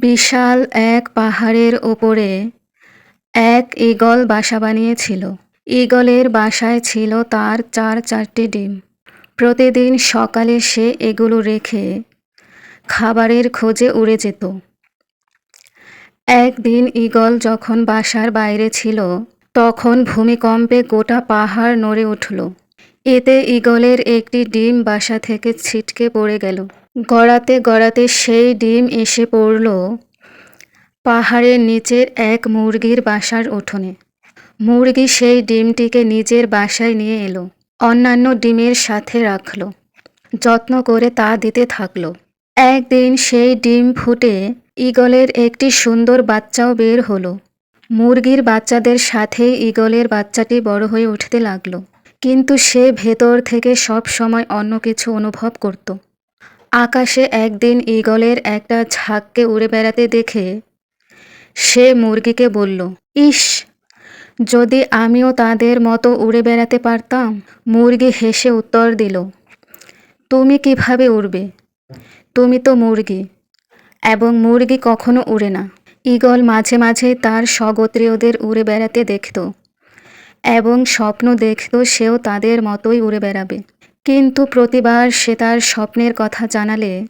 বিশাল এক পাহাড়ের ওপরে এক ঈগল বাসা বানিয়েছিল। ঈগলের বাসায় ছিল তার চার চারটি ডিম। প্রতিদিন সকালে সে এগুলো রেখে খাবারের খোঁজে উড়ে যেত। একদিন ঈগল যখন বাসার বাইরে ছিল, তখন ভূমিকম্পে গোটা পাহাড় নড়ে উঠল। এতে ঈগলের একটি ডিম বাসা থেকে ছিটকে পড়ে গেল। গড়াতে গড়াতে সেই ডিম এসে পড়ল পাহাড়ের নিচের এক মুরগির বাসার উঠোনে। মুরগি সেই ডিমটিকে নিজের বাসায় নিয়ে এলো, অন্যান্য ডিমের সাথে রাখল, যত্ন করে তা দিতে থাকল। একদিন সেই ডিম ফুটে ঈগলের একটি সুন্দর বাচ্চাও বের হলো। মুরগির বাচ্চাদের সাথে ঈগলের বাচ্চাটি বড় হয়ে উঠতে লাগল। কিন্তু সে ভেতর থেকে সব সময় অন্য কিছু অনুভব করত। আকাশে একদিন ঈগলের একটা ঝাঁককে উড়ে বেড়াতে দেখে সে মুরগিকে বলল, ইস, যদি আমিও তাদের মতো উড়ে বেড়াতে পারতাম? মুরগি হেসে উত্তর দিল, তুমি কীভাবে উড়বে? তুমি তো মুরগি, এবং মুরগি কখনো উড়ে না। ঈগল মাঝে মাঝে তার স্বগোত্রীয়দের উড়ে বেড়াতে দেখত। এবং স্বপ্ন দেখত সেও তাদের মতোই উড়ে বেড়াবে। কিন্তু প্রতিবার সে তার স্বপ্নের কথা জানালে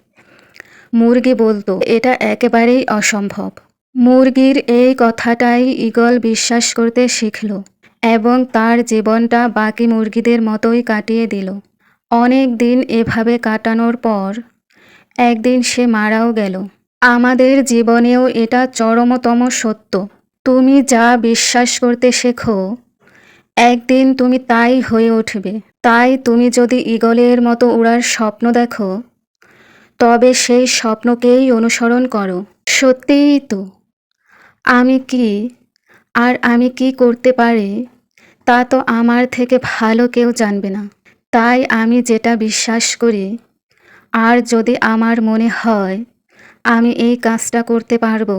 মুরগি বলতো, এটা একেবারেই অসম্ভব। মুরগির এই কথাটাই ঈগল বিশ্বাস করতে শিখল এবং তার জীবনটা বাকি মুরগিদের মতোই কাটিয়ে দিল। অনেক দিন এভাবে কাটানোর পর একদিন সে মারাও গেল। আমাদের জীবনেও এটা চরমতম সত্য। তুমি যা বিশ্বাস করতে শেখো একদিন তুমি তাই হয়ে উঠবে। তাই তুমি যদি ঈগলের মতো উড়ার স্বপ্ন দেখো, তবে সেই স্বপ্নকেই অনুসরণ করো। সত্যিই তো। আমি কি আর আমি কি করতে পারি, তা তো আমার থেকে ভালো কেউ জানবে না। তাই আমি যেটা বিশ্বাস করি, আর যদি আমার মনে হয় আমি এই কাজটা করতে পারব,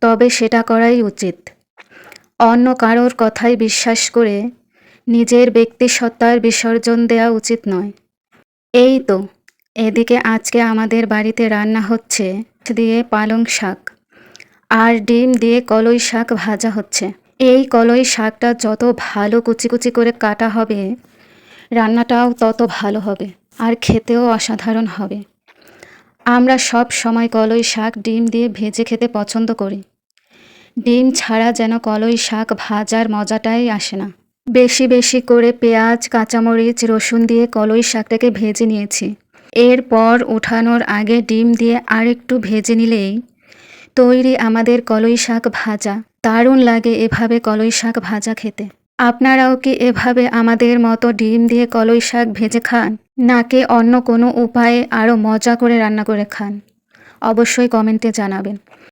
তবে সেটা করাই উচিত। অন্য কারোর কথাই বিশ্বাস করে নিজের ব্যক্তিসত্তার বিসর্জন দেওয়া উচিত নয়। এই তো, এদিকে আজকে আমাদের বাড়িতে রান্না হচ্ছে দিয়ে পালং শাক আর ডিম দিয়ে কলই শাক ভাজা হচ্ছে। এই কলই শাকটা যত ভালো কুচি কুচি করে কাটা হবে, রান্নাটাও তত ভালো হবে আর খেতেও অসাধারণ হবে। আমরা সব সময় কলই শাক, ডিম দিয়ে ভেজে খেতে পছন্দ করি। ডিম ছাড়া যেন কলই শাক ভাজার মজাটাই আসে না। বেশি বেশি করে পেঁয়াজ, কাঁচামরিচ, রসুন দিয়ে কলই শাকটাকে ভেজে নিয়েছি। এরপর উঠানোর আগে ডিম দিয়ে আরেকটু ভেজে নিলেই তৈরি আমাদের কলই শাক ভাজা। দারুণ লাগে এভাবে কলই শাক ভাজা খেতে। আপনারাও কি এভাবে আমাদের মতো ডিম দিয়ে কলই শাক ভেজে খান, নাকি অন্য কোনো উপায়ে আরও মজা করে রান্না করে খান? অবশ্যই কমেন্টে জানাবেন।